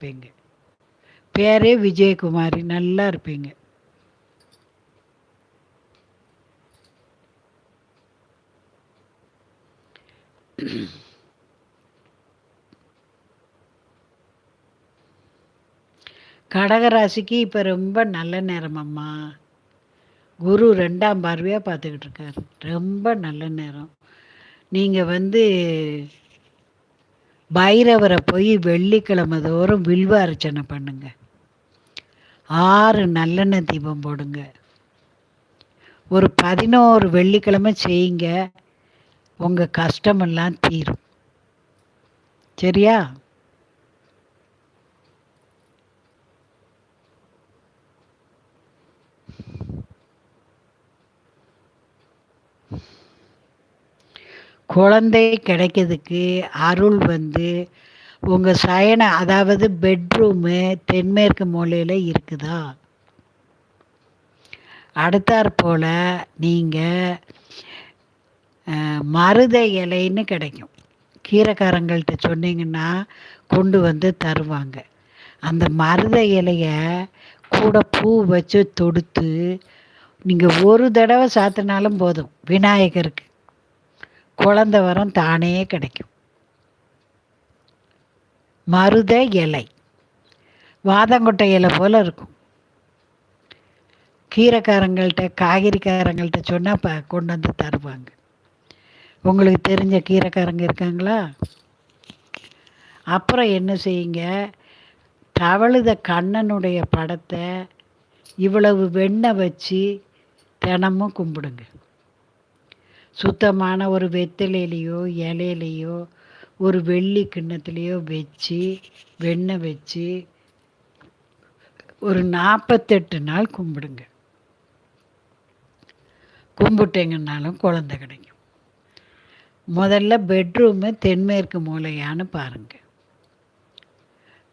இருப்பீங்க. பேரே விஜயகுமாரி நல்லா இருப்பீங்க. கடகராசிக்கு இப்போ ரொம்ப நல்ல நேரம் அம்மா. குரு ரெண்டாம் பார்வையாக பார்த்துக்கிட்டு இருக்காரு. ரொம்ப நல்ல நேரம். நீங்கள் வந்து பைரவரை போய் வெள்ளிக்கிழமை தோறும் வில்வ அர்ச்சனை பண்ணுங்க. ஆறு நல்லெண்ணெய் தீபம் போடுங்க. ஒரு பதினோரு வெள்ளிக்கிழமை செய்யுங்க. உங்கள் கஷ்டமெல்லாம் தீரும். சரியா? குழந்தை கிடைக்கிறதுக்கு அருள் வந்து உங்கள் சயன அதாவது பெட்ரூமு தென்மேற்கு மூலையில் இருக்குதா? அடுத்தாற் போல் நீங்கள் மருத இலைன்னு கிடைக்கும். கீரைக்காரங்கள்ட்ட சொன்னீங்கன்னா கொண்டு வந்து தருவாங்க. அந்த மருத இலையை கூட பூ வச்சு தொடுத்து நீங்கள் ஒரு தடவை சாத்தினாலும் போதும். விநாயகருக்கு. குழந்த வரம் தானே கிடைக்கும். மருத இலை. வாதங்கொட்டை இலை போல் இருக்கும். கீரைக்காரங்கள்ட்ட காய்கறிக்காரங்கள்ட்ட சொன்னால் ப கொண்டு வந்து தருவாங்க. உங்களுக்கு தெரிஞ்ச கீரைக்காரங்க இருக்காங்களா? அப்புறம் என்ன செய்யுங்க? தவழுத கண்ணனுடைய படத்தை இவ்வளவு வெண்ணெய் வச்சு தினமும் கும்பிடுங்க. சுத்தமான ஒரு வெத்தலையிலையோ இலையிலையோ ஒரு வெள்ளி கிண்ணத்துலேயோ வச்சு வெண்ணெய் வச்சு ஒரு நாற்பத்தெட்டு நாள் கும்பிடுங்க. கும்பிட்டீங்கன்னாலும் குழந்த கிடைக்கும். முதல்ல பெட்ரூமு தென்மேற்கு மூலையான்னு பாருங்கள்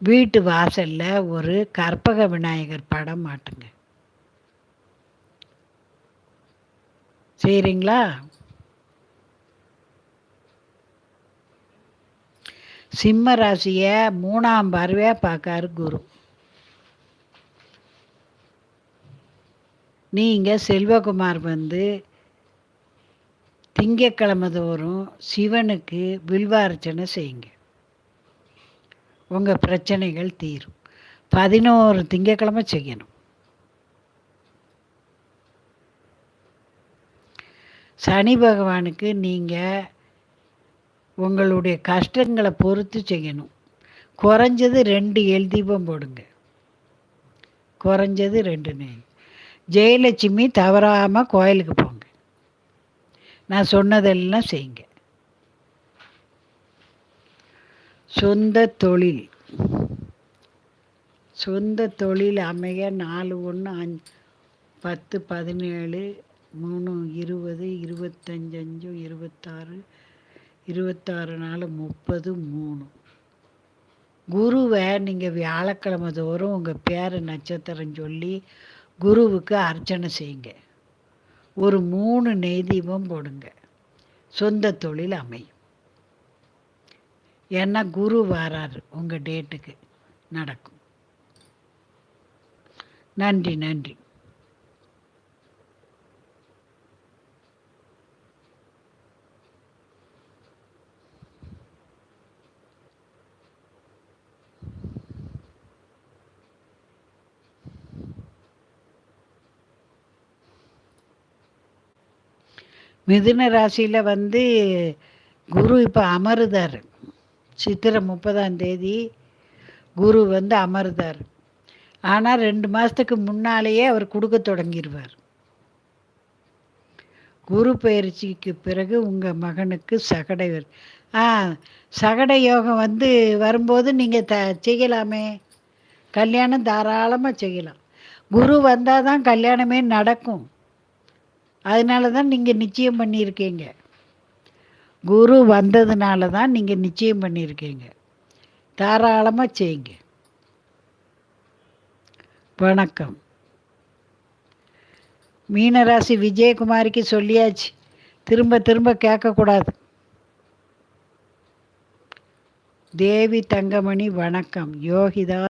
வீட்டு வாசலில் ஒரு கற்பக விநாயகர் படம் மாட்டுங்க. சரிங்களா? சிம்ம ராசியை மூணாம் பார்வையாக பார்க்காரு குரு. நீங்கள் செல்வகுமார் வந்து திங்கக்கிழமை தோறும் சிவனுக்கு வில்வார்ச்சனை செய்யுங்க. உங்கள் பிரச்சனைகள் தீரும். பதினோரு திங்கக்கிழமை செய்யணும். சனி பகவானுக்கு நீங்கள் உங்களுடைய கஷ்டங்களை பொறுத்து செய்யணும். குறைஞ்சது ரெண்டு எல் தீபம் போடுங்க. குறைஞ்சது ரெண்டு நெய் ஜெயலட்சுமி தவறாமல் கோயிலுக்கு போங்க. நான் சொன்னதெல்லாம் செய்யுங்க. சொந்த தொழில். சொந்த தொழில் அமைய நாலு ஒன்று அஞ்சு பத்து பதினேழு மூணு இருபது இருபத்தஞ்சு அஞ்சு இருபத்தாறு இருபத்தாறு நாள் முப்பது மூணு. குருவை நீங்கள் வியாழக்கிழமை தோறும் உங்கள் பேர் நட்சத்திரம் சொல்லி குருவுக்கு அர்ச்சனை செய்யுங்க. ஒரு மூணு நெய்தீபம் போடுங்க. சொந்த தொழில் அமையும். ஏன்னா குரு வராரு. உங்கள் டேட்டுக்கு நடக்கும். நன்றி நன்றி. மிதுன ராசியில் வந்து குரு இப்போ அமருதார். சித்திரை முப்பதாம் தேதி குரு வந்து அமருதார். ஆனால் ரெண்டு மாதத்துக்கு முன்னாலேயே அவர் கொடுக்க தொடங்கிடுவார் குரு பயிற்சிக்கு பிறகு உங்கள் மகனுக்கு சகடை வரும் ஆ சகடை யோகம் வந்து வரும்போது நீங்கள் த செய்யலாமே. கல்யாணம் தாராளமாக செய்யலாம். குரு வந்தால் தான் கல்யாணமே நடக்கும். அதனால தான் நீங்கள் நிச்சயம் பண்ணியிருக்கீங்க. குரு வந்ததுனால தான் நீங்கள் நிச்சயம் பண்ணியிருக்கீங்க. தாராளமாக செய்யுங்க. வணக்கம். மீனராசி விஜயகுமாரிக்கு சொல்லியாச்சு. திரும்ப திரும்ப கேட்கக்கூடாது. தேவி தங்கமணி வணக்கம். யோகிதா